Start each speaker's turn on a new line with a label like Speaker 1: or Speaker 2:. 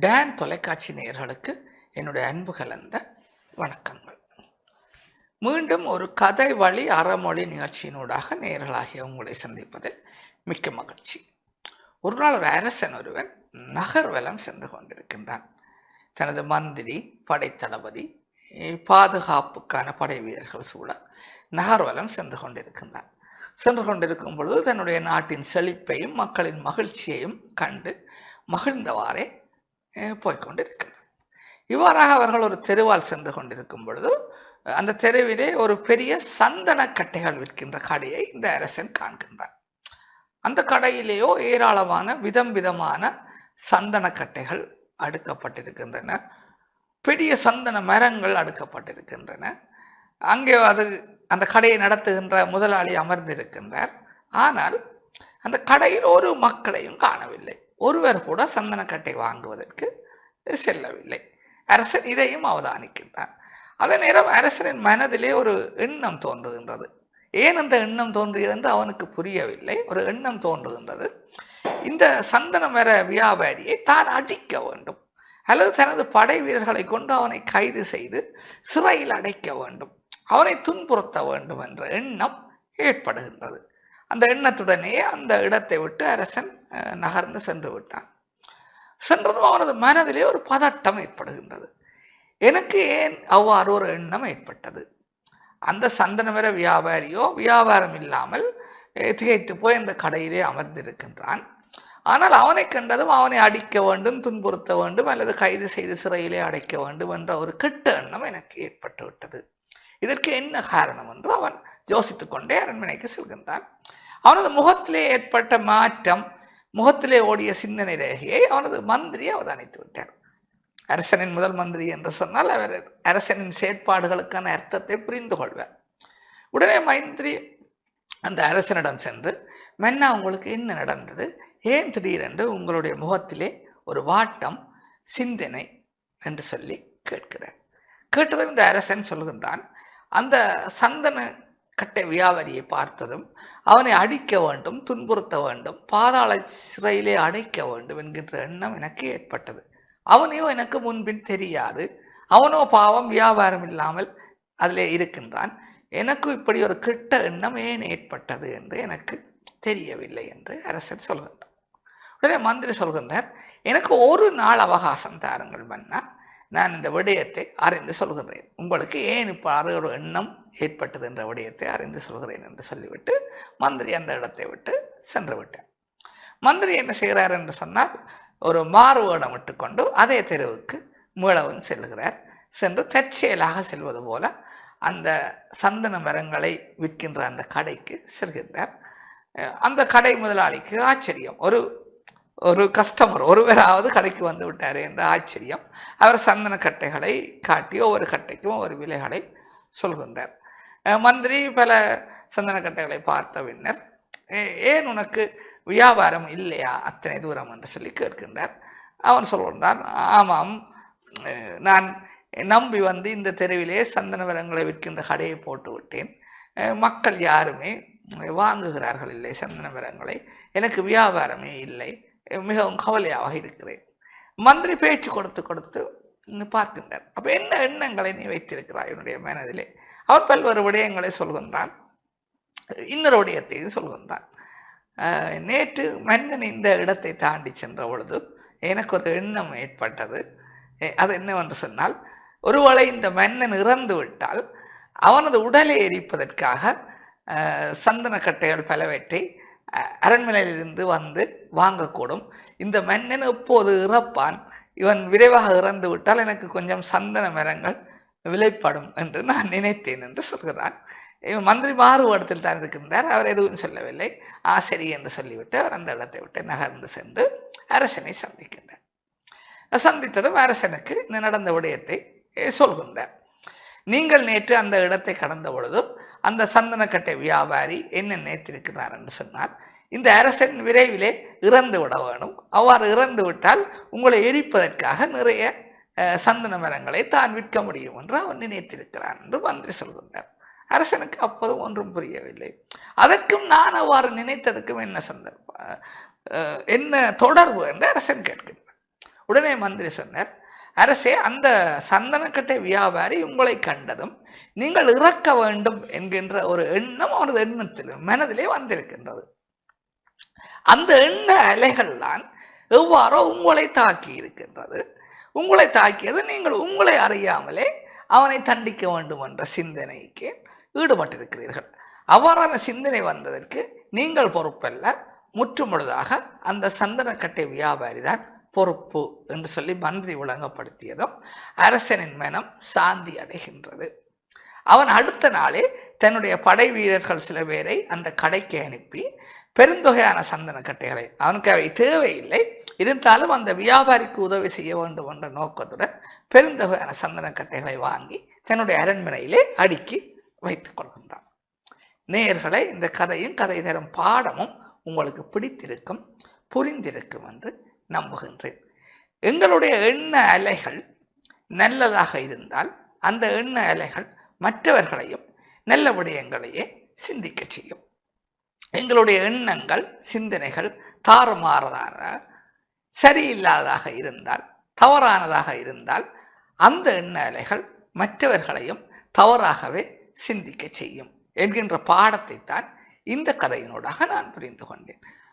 Speaker 1: Tan தொலைக்காட்சி நேயர்களுக்கு என்னுடைய அன்பு கலந்த வணக்கங்கள். மீண்டும் ஒரு கதை வழி அறமொழி நிகழ்ச்சியினூடாக நேயர்களாகிய உங்களை சந்திப்பதில் மிக்க மகிழ்ச்சி. ஒரு நாள் ஒரு அரசன் ஒருவன் நகர்வலம் சென்று கொண்டிருக்கின்றான். தனது மந்திரி படைத்தளபதி பாதுகாப்புக்கான படை வீரர்கள் சூழ நகர்வலம் சென்று கொண்டிருக்கின்றான். சென்று கொண்டிருக்கும் பொழுது தன்னுடைய நாட்டின் செழிப்பையும் மக்களின் மகிழ்ச்சியையும் கண்டு மகிழ்ந்தவாறே போய்கொண்டிருக்கிறது இவ்வாறாக அவர்கள் ஒரு தெருவால் சென்று கொண்டிருக்கும் பொழுது அந்த தெருவிலே ஒரு பெரிய சந்தன கட்டைகள் விற்கின்ற கடையை இந்த அரசன் காண்கின்றார் அந்த கடையிலேயோ ஏராளமான விதம் விதமான சந்தன கட்டைகள் அடுக்கப்பட்டிருக்கின்றன. பெரிய சந்தன மரங்கள் அடுக்கப்பட்டிருக்கின்றன. அங்கே அது அந்த கடையை நடத்துகின்ற முதலாளி அமர்ந்திருக்கின்றார். ஆனால் அந்த கடையில் ஒரு மக்களையும் காணவில்லை. ஒருவர் கூட சந்தனக்கட்டை வாங்குவதற்கு செல்லவில்லை. அரசன் இதையும் அவதானிக்கின்றார். அதே நேரம் அரசரின் மனதிலே ஒரு எண்ணம் தோன்றுகின்றது. ஏன் அந்த எண்ணம் தோன்றியது என்று அவனுக்கு புரியவில்லை. ஒரு எண்ணம் தோன்றுகின்றது. இந்த சந்தன மர வியாபாரியை தான் அடிக்க வேண்டும். அல்லது தனது படை வீரர்களை கொண்டு அவனை கைது செய்து சிறையில் அடைக்க வேண்டும். அவனை துன்புறுத்த வேண்டும் என்ற எண்ணம் ஏற்படுகின்றது. அந்த எண்ணத்துடனேயே அந்த இடத்தை விட்டு அரசன் நகர்ந்து சென்று விட்டான். சென்றதும் அவனது மனதிலே ஒரு பதட்டம் ஏற்படுகின்றது. எனக்கு ஏன் அவ்வாறு ஒரு எண்ணம் ஏற்பட்டது? அந்த சந்தனமர வியாபாரியோ வியாபாரம் இல்லாமல் திகைத்து போய் அந்த கடையிலே அமர்ந்திருக்கின்றான். ஆனால் அவனை கண்டதும் அவனை அடிக்க வேண்டும் துன்புறுத்த வேண்டும் அல்லது கைது செய்து சிறையிலே அடைக்க வேண்டும் என்ற ஒரு கெட்ட எண்ணம் எனக்கு ஏற்பட்டு விட்டது இதற்கு என்ன காரணம் என்று அவன் யோசித்துக் கொண்டே அரண்மனைக்கு செல்கின்றான். அவனது முகத்திலே ஏற்பட்ட மாற்றம் முகத்திலே ஓடிய சிந்தனை ரேகையை அவனது மந்திரி அவதானித்து விட்டார். அரசனின் முதல் மந்திரி என்று சொன்னால் அவர் அரசனின் செயற்பாடுகளுக்கான அர்த்தத்தை புரிந்து கொள்வார். உடனே மந்திரி அந்த அரசனிடம் சென்று மன்னா உங்களுக்கு என்ன நடந்தது? ஏன் திடீரென்று உங்களுடைய முகத்திலே ஒரு வாட்டம் சிந்தனை? என்று சொல்லி கேட்கிறார். கேட்டதும் இந்த அரசன் சொல்கின்றான் அந்த சந்தன கட்டை வியாபாரியை பார்த்ததும் அவனை அடிக்க வேண்டும் துன்புறுத்த வேண்டும் பாதாள சிறையிலே அடைக்க வேண்டும் என்கின்ற எண்ணம் எனக்கு ஏற்பட்டது. அவனையோ எனக்கு முன்பின் தெரியாது. அவனோ பாவம் வியாபாரம் இல்லாமல் அதிலே இருக்கின்றான். எனக்கு இப்படி ஒரு கெட்ட எண்ணம் ஏன் ஏற்பட்டது என்று எனக்கு தெரியவில்லை என்று அரசர் சொல்கின்றார். உடனே மந்திரி சொல்கின்றார் எனக்கு ஒரு நாள் அவகாசம் தாருங்கள் மன்னா. நான் இந்த விடயத்தை அறிந்து சொல்கிறேன் உங்களுக்கு ஏன் இப்போ ஒரு எண்ணம் ஏற்பட்டது என்ற விடயத்தை அறிந்து சொல்கிறேன் என்று சொல்லிவிட்டு மந்திரி அந்த இடத்தை விட்டு சென்று விட்டார். மந்திரி என்ன செய்கிறார் என்று சொன்னால் ஒரு மாறு வேடம் விட்டுக்கொண்டு அதே தெருவுக்கு மீளவும் செல்கிறார் சென்று தற்செயலாக செல்வது போல அந்த சந்தன மரங்களை விற்கின்ற அந்த கடைக்கு செல்கின்றார். அந்த கடை முதலாளிக்கு ஆச்சரியம். ஒரு ஒரு கஸ்டமர் ஒருவராவது கடைக்கு வந்து விட்டார் என்ற ஆச்சரியம். அவர் சந்தன கட்டைகளை காட்டி ஒவ்வொரு கட்டைக்கும் ஒவ்வொரு விலைகளை சொல்கின்றார். மந்திரி பல சந்தன கட்டைகளை பார்த்த பின்னர் ஏன் உனக்கு வியாபாரம் இல்லையா? அத்தனை தூரம் என்று சொல்லி கேட்கின்றார். அவன் சொல்கின்றான் ஆமாம் நான் நம்பி வந்து இந்த தெருவிலே சந்தன மரங்களை விற்கின்ற கடையை போட்டு விட்டேன். மக்கள் யாருமே வாங்குகிறார்கள் இல்லை சந்தன மரங்களை எனக்கு வியாபாரமே இல்லை. மிகவும் கவலையாக இருக்கிறேன் மந்திரி பேச்சு கொடுத்து கொடுத்து பார்க்கின்றார் அப்ப என்ன எண்ணங்களை நீ வைத்திருக்கிறாய் என்னுடைய மனதிலே அவர் பல்வேறு விடயங்களை சொல்கின்றார் இன்னொரு விடயத்தையும் சொல்கின்றார் நேற்று மன்னன் இந்த இடத்தை தாண்டி சென்ற பொழுது எனக்கு ஒரு எண்ணம் ஏற்பட்டது அது என்னவென்று சொன்னால் ஒருவேளை இந்த மன்னன் இறந்து விட்டால் அவனது உடலை எரிப்பதற்காக சந்தனக்கட்டைகள் பலவற்றை அரண்மனையிலிருந்து வந்து வாங்கக்கூடும். இந்த மன்னன் எப்போது இறப்பான்? இவன் விரைவாக இறந்து விட்டால் எனக்கு கொஞ்சம் சந்தன மரங்கள் விலைப்படும் என்று நான் நினைத்தேன் என்று சொல்கிறான். இவன் மந்திரி மாறுபடத்தில் தான் இருக்கின்றார். அவர் எதுவும் சொல்லவில்லை. ஆ சரி என்று சொல்லிவிட்டு அவர் அந்த இடத்தை விட்டு நகர்ந்து சென்று அரசனை சந்திக்கின்றார். சந்தித்ததும் அரசனுக்கு இந்த நடந்த விடயத்தை சொல்கின்றார். நீங்கள் நேற்று அந்த இடத்தை கடந்த பொழுதும் அந்த சந்தனக்கட்டை வியாபாரி என்ன நினைத்திருக்கிறார் என்று சொன்னார் இந்த அரசன் விரைவிலே இறந்து விட வேணும். அவ்வாறு இறந்து விட்டால் உங்களை எரிப்பதற்காக நிறைய சந்தன மரங்களை தான் விற்க முடியும் என்று அவன் நினைத்திருக்கிறான் என்று மந்திரி சொல்கின்றார். அரசனுக்கு அப்போதும் ஒன்றும் புரியவில்லை. அதற்கும் நான் அவ்வாறு நினைத்ததுக்கும் என்ன சந்தர்ப்பம் என்ன தொடர்பு என்று அரசன் கேட்கின்றார் உடனே மந்திரி சொன்னார் அரசே அந்த சந்தனக்கட்டை வியாபாரி உங்களை கண்டதும் நீங்கள் இறக்க வேண்டும் என்கின்ற ஒரு எண்ணம் அவரது எண்ணத்தில் மனதிலே வந்திருக்கின்றது. அந்த எண்ண அலைகள் தான் எவ்வாறோ உங்களை தாக்கி இருக்கின்றது. உங்களை தாக்கியது நீங்கள் உங்களை அறியாமலே அவனை தண்டிக்க வேண்டும் என்ற சிந்தனைக்கு ஈடுபட்டிருக்கிறீர்கள். அவ்வாறான சிந்தனை வந்ததற்கு நீங்கள் பொறுப்பல்ல. முற்றுமுழுதாக அந்த சந்தனக்கட்டை வியாபாரி தான் பொறுப்பு என்று சொல்லி மந்திரி ஒழுங்கப்படுத்தியதும் அரசனின் மனம் சாந்தி அடைகின்றது. அவன் அடுத்த நாளே தன்னுடைய படை வீரர்கள் சில பேரை அந்த கடைக்கு அனுப்பி பெருந்தொகையான சந்தன கட்டைகளை அவனுக்கு அவை தேவையில்லை இருந்தாலும் அந்த வியாபாரிக்கு உதவி செய்ய வேண்டும் என்ற நோக்கத்துடன் பெருந்தொகையான சந்தன கட்டைகளை வாங்கி தன்னுடைய அரண்மனையிலே அடுக்கி வைத்துக் கொள்கின்றான். நேயர்களை இந்த கதையும் கதை தரும் பாடமும் உங்களுக்கு பிடித்திருக்கும் புரிந்திருக்கும் என்று நம்புகின்றேன் எங்களுடைய எண்ண அலைகள் நல்லதாக இருந்தால் அந்த எண்ண அலைகள் மற்றவர்களையும் நல்ல விடயங்களையே சிந்திக்க செய்யும். எங்களுடைய எண்ணங்கள் சிந்தனைகள் தாறுமாறதான சரியில்லாததாக இருந்தால் தவறானதாக இருந்தால் அந்த எண்ண அலைகள் மற்றவர்களையும் தவறாகவே சிந்திக்க செய்யும் என்கின்ற பாடத்தை தான் இந்த கதையினூடாக நான் புரிந்து கொண்டேன்.